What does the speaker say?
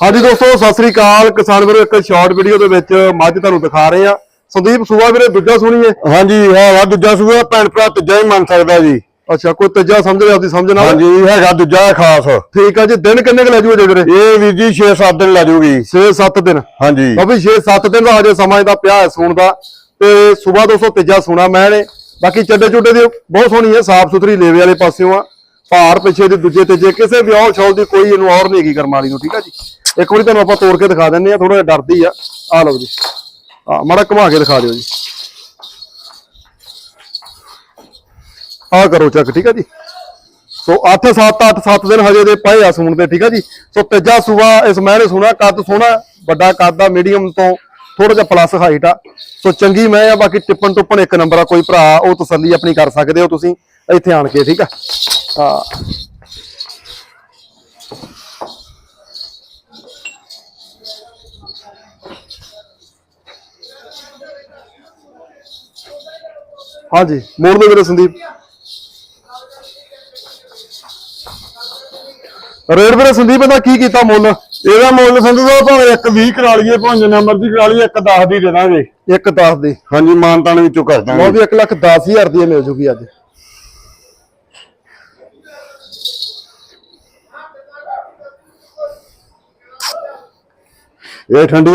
ਹਾਂਜੀ ਦੋਸਤੋ ਸਤਿ ਸ੍ਰੀ ਅਕਾਲ। ਕਿਸਾਨ ਵੀਰੋ ਇੱਕ ਸ਼ਾਰਟ ਵੀਡੀਓ ਦੇ ਵਿੱਚ ਮੱਝ ਤੁਹਾਨੂੰ ਦਿਖਾ ਰਹੇ। ਆ ਸੰਦੀਪ ਸੂਆ ਵੀਰੇ ਦੂਜਾ ਸੁਣੀਏ? ਹਾਂਜੀ ਹੈਗਾ ਦੂਜਾ ਸੂਆ ਭੈਣ ਭਰਾ ਤੀਜਾ ਹੀ ਮੰਨ ਸਕਦਾ ਜੀ। ਅੱਛਾ ਕੋਈ ਤੀਜਾ ਸਮਝ ਲਿਆ ਆਪਦੀ ਸਮਝ ਨਾਲ? ਹਾਂਜੀ ਹੈਗਾ ਦੂਜਾ ਖਾਸ। ਠੀਕ ਆ ਜੀ ਦਿਨ ਕਿੰਨੇ ਕੁ ਲੈ ਜੂਗੇ ਵੀਰੇ? ਇਹ ਵੀਰ ਜੀ 6-7 ਦਿਨ ਲੈ ਜਾਊਗੀ 6-7 ਦਿਨ? ਹਾਂਜੀ। ਬਾਬੀ 6-7 ਦਿਨ ਦਾ ਹਜੇ ਸਮਾਂ ਇਹਦਾ ਪਿਆ ਹੈ ਸੂਣ ਦਾ। ਤੇ ਸਵੇਰ ਦੋਸਤੋ ਤੀਜਾ ਸੁਣਾ ਮੈਂ ਨੇ। ਬਾਕੀ ਚੱਡੇ ਚੁੱਡੇ ਦੀ ਬਹੁਤ ਸੋਹਣੀ ਹੈ ਸਾਫ਼ ਸੁਥਰੀ ਲੇਵੇ ਵਾਲੇ ਪਾਸਿਓਂ ਆ। ਭਾਰ ਪਿੱਛੇ ਦੇ ਦੂਜੇ ਤੀਜੇ ਕਿਸੇ ਵੀ ਔਰ ਛੋਲ ਦੀ ਕੋਈ ਇਹਨੂੰ ਔਰ ਨਹੀਂ ਹੈਗੀ ਕਰਮ ਵਾਲੀ ਨੂੰ ਠੀਕ ਆ ਜੀ? ਇੱਕ ਵਾਰੀ ਤੁਹਾਨੂੰ ਆਪਾਂ ਤੋੜ ਕੇ ਦਿਖਾ ਦਿੰਨੇ ਆ ਥੋੜਾ ਜਿਹਾ ਡਰਦੀ ਆ। ਆ ਲਓ ਜੀ। ਆ ਮਾੜਾ ਘੁਮਾ ਕੇ ਦਿਖਾ ਦਿਓ ਜੀ। ਆ ਕਰੋ ਚੱਕ, ਠੀਕ ਆ ਜੀ। ਸੋ 8 7 8 7 ਦਿਨ ਹਜੇ ਦੇ ਪਏ ਆ ਸੂਣ ਦੇ, ਠੀਕ ਆ ਜੀ। ਸੋ ਤੀਜਾ ਸੂਆ ਇਸ ਮਹਿਰੇ ਸੋਹਣਾ ਕੱਦ ਸੋਹਣਾ, ਵੱਡਾ ਕੱਦ ਦਾ ਮੀਡੀਅਮ ਤੋਂ ਥੋੜਾ ਜਿਹਾ ਪਲੱਸ ਹਾਈਟ ਆ। ਸੋ ਚੰਗੀ ਮੈਂ ਆ, ਬਾਕੀ ਟਿੱਪਣ ਟੁੱਪਣ ਇੱਕ ਨੰਬਰ ਆ, ਕੋਈ ਭਰਾ ਉਹ ਤਸੱਲੀ ਆਪਣੀ ਕਰ ਸਕਦੇ ਹੋ ਤੁਸੀਂ, ਇੱਥੇ ਆਣ ਕੇ, ਠੀਕ ਆ। ਹਾਂ। ਹਾਂਜੀ ਮੋੜ ਦੇ ਵੀਰੇ ਸੰਦੀਪ। ਰੇਡ ਵੀਰੇ ਸੰਦੀਪ ਦਾ ਕੀ ਕੀਤਾ ਮੁੱਲ? ਇਹਦਾ ਮੁੱਲ ਸੰਧੂ ਸਾਹਿਬ ਭਾਵੇਂ ਇੱਕ 20 ਕਰਾ ਲਈਏ ਭਾਵੇਂ ਜਿੰਨਾ ਮਰਜ਼ੀ ਕਰਾ ਲਈਏ ਇੱਕ 10 ਦੀ ਦੇ ਦਾਂਗੇ। ਇੱਕ 10 ਦੀ। ਹਾਂਜੀ ਮਾਨਤਾਨ ਵਿੱਚੋਂ ਕਰ ਦਾਂਗੇ। ਵੀ 1 ਲੱਖ 10000 ਦੀ ਮਿਲ ਜੂਗੀ ਅੱਜ। ਇਹ ਠੰਡੀ